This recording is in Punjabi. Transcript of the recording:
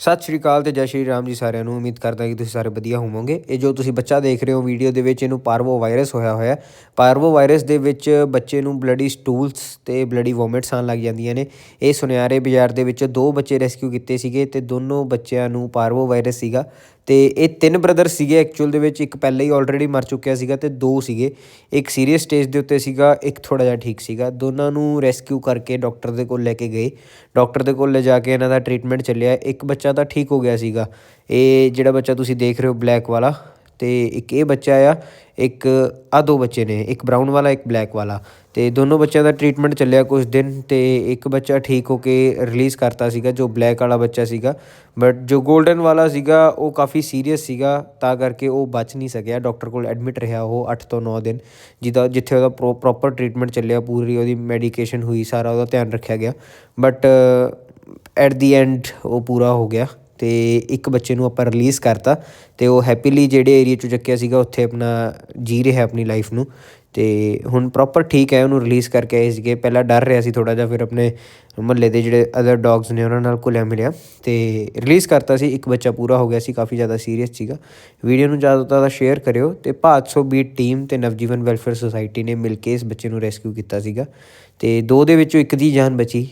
ਸਤਿ ਸ਼੍ਰੀ ਅਕਾਲ ਤੇ ਜੈ ਸ਼੍ਰੀ ਰਾਮ ਜੀ ਸਾਰਿਆਂ ਨੂੰ। ਉਮੀਦ ਕਰਦਾ ਕਿ ਤੁਸੀਂ ਸਾਰੇ ਵਧੀਆ ਹੋਵੋਗੇ। ਇਹ ਜੋ ਤੁਸੀਂ ਬੱਚਾ ਦੇਖ ਰਹੇ ਹੋ ਵੀਡੀਓ ਦੇ ਵਿੱਚ, ਇਹਨੂੰ ਪਾਰਵੋ ਵਾਇਰਸ ਹੋਇਆ ਹੋਇਆ ਹੈ। ਪਾਰਵੋ ਵਾਇਰਸ ਦੇ ਵਿੱਚ ਬੱਚੇ ਨੂੰ ਬਲੱਡੀ ਸਟੂਲਸ ਤੇ ਬਲੱਡੀ ਵੋਮਿਟਸ ਆਉਣ ਲੱਗ ਜਾਂਦੀਆਂ ਨੇ। ਇਹ ਸੁਨਿਆਰੇ ਬਾਜ਼ਾਰ ਦੇ ਵਿੱਚ ਦੋ ਬੱਚੇ ਰੈਸਕਿਊ ਕੀਤੇ ਸੀਗੇ ਤੇ ਦੋਨੋਂ ਬੱਚਿਆਂ ਨੂੰ ਪਾਰਵੋ ਵਾਇਰਸ ਸੀਗਾ। ਤੇ ਇਹ ਤਿੰਨ ਬ੍ਰਦਰ ਸੀਗੇ ਐਕਚੁਅਲ ਦੇ ਵਿੱਚ, ਇੱਕ ਪਹਿਲਾਂ ਹੀ ਆਲਰੇਡੀ ਮਰ ਚੁੱਕਿਆ ਸੀਗਾ ਤੇ ਦੋ ਸੀਗੇ। ਇੱਕ ਸੀਰੀਅਸ ਸਟੇਜ ਦੇ ਉੱਤੇ ਸੀਗਾ, ਇੱਕ ਥੋੜਾ ਜਿਹਾ ਠੀਕ ਸੀਗਾ। ਦੋਨਾਂ ਨੂੰ ਰੈਸਕਿਊ ਕਰਕੇ ਡਾਕਟਰ ਦੇ ਕੋਲ ਲੈ ਕੇ ਗਏ। ਡਾਕਟਰ ਦੇ ਕੋਲ ਲੈ ਜਾ ਕੇ ਇਹਨਾਂ ਦਾ ਟ੍ਰੀਟਮੈਂਟ ਚੱਲਿਆ। ਇੱਕ ਬੱਚਾ ਬੱਚਾ ਤਾਂ ਠੀਕ ਹੋ ਗਿਆ ਸੀਗਾ। ਇਹ ਜਿਹੜਾ ਬੱਚਾ ਤੁਸੀਂ ਦੇਖ ਰਹੇ ਹੋ ਬਲੈਕ ਵਾਲਾ, ਤੇ ਇੱਕ ਇਹ ਬੱਚਾ ਆ, ਇੱਕ ਆ ਦੋ ਬੱਚੇ ਨੇ, ਇੱਕ ਬਰਾਊਨ ਵਾਲਾ, ਇੱਕ ਬਲੈਕ ਵਾਲਾ। ਤੇ ਦੋਨੋਂ ਬੱਚਿਆਂ ਦਾ ਟ੍ਰੀਟਮੈਂਟ ਚੱਲਿਆ ਕੁਝ ਦਿਨ, ਤੇ ਇੱਕ ਬੱਚਾ ਠੀਕ ਹੋ ਕੇ ਰਿਲੀਜ਼ ਕਰਤਾ ਸੀਗਾ, ਜੋ ਬਲੈਕ ਵਾਲਾ ਬੱਚਾ ਸੀਗਾ। ਬਟ ਜੋ 골ਡਨ ਵਾਲਾ ਸੀਗਾ, ਉਹ ਕਾਫੀ ਸੀਰੀਅਸ ਸੀਗਾ, ਤਾਂ ਕਰਕੇ ਉਹ ਬਚ ਨਹੀਂ ਸਕਿਆ। ਡਾਕਟਰ ਕੋਲ ਐਡਮਿਟ ਰਿਹਾ ਉਹ 8 ਤੋਂ 9 ਦਿਨ, ਜਿਹਦਾ, ਜਿੱਥੇ ਉਹਦਾ ਪ੍ਰੋਪਰ ਟ੍ਰੀਟਮੈਂਟ ਚੱਲਿਆ, ਪੂਰੀ ਉਹਦੀ ਮੈਡੀਕੇਸ਼ਨ ਹੋਈ, ਸਾਰਾ ਉਹਦਾ ਧਿਆਨ ਰੱਖਿਆ ਗਿਆ। ਬਟ ਐਟ ਦੀ ਐਂਡ ਉਹ ਪੂਰਾ ਹੋ ਗਿਆ ਅਤੇ ਇੱਕ ਬੱਚੇ ਨੂੰ ਆਪਾਂ ਰਿਲੀਜ਼ ਕਰਤਾ ਅਤੇ ਉਹ ਹੈਪੀਲੀ ਜਿਹੜੇ ਏਰੀਏ ਚੋਂ ਚੱਕਿਆ ਸੀਗਾ, ਉੱਥੇ ਆਪਣਾ ਜੀ ਰਿਹਾ ਆਪਣੀ ਲਾਈਫ ਨੂੰ ਅਤੇ ਹੁਣ ਪ੍ਰੋਪਰ ਠੀਕ ਹੈ, ਉਹਨੂੰ ਰਿਲੀਜ਼ ਕਰਕੇ ਆਏ ਸੀਗੇ। ਪਹਿਲਾਂ ਡਰ ਰਿਹਾ ਸੀ ਥੋੜ੍ਹਾ ਜਿਹਾ, ਫਿਰ ਆਪਣੇ ਮੁਹੱਲੇ ਦੇ ਜਿਹੜੇ ਅਦਰ ਡੌਗਸ ਨੇ, ਉਹਨਾਂ ਨਾਲ ਘੁਲਿਆ ਮਿਲਿਆ ਅਤੇ ਰਿਲੀਜ਼ ਕਰਤਾ ਸੀ। ਇੱਕ ਬੱਚਾ ਪੂਰਾ ਹੋ ਗਿਆ ਸੀ, ਕਾਫੀ ਜ਼ਿਆਦਾ ਸੀਰੀਅਸ ਸੀਗਾ। ਵੀਡੀਓ ਨੂੰ ਜ਼ਿਆਦਾ ਤੋਂ ਜ਼ਿਆਦਾ ਸ਼ੇਅਰ ਕਰਿਓ ਅਤੇ ਤੇ ਭਾਦਸੋ ਬੀਟ ਟੀਮ ਅਤੇ ਨਵਜੀਵਨ ਵੈਲਫੇਅਰ ਸੁਸਾਇਟੀ ਨੇ ਮਿਲ ਕੇ ਇਸ ਬੱਚੇ ਨੂੰ ਰੈਸਕਿਊ ਕੀਤਾ ਸੀਗਾ। ਅਤੇ ਦੋ ਦੇ ਵਿੱਚੋਂ ਇੱਕ ਦੀ ਜਾਨ ਬਚੀ।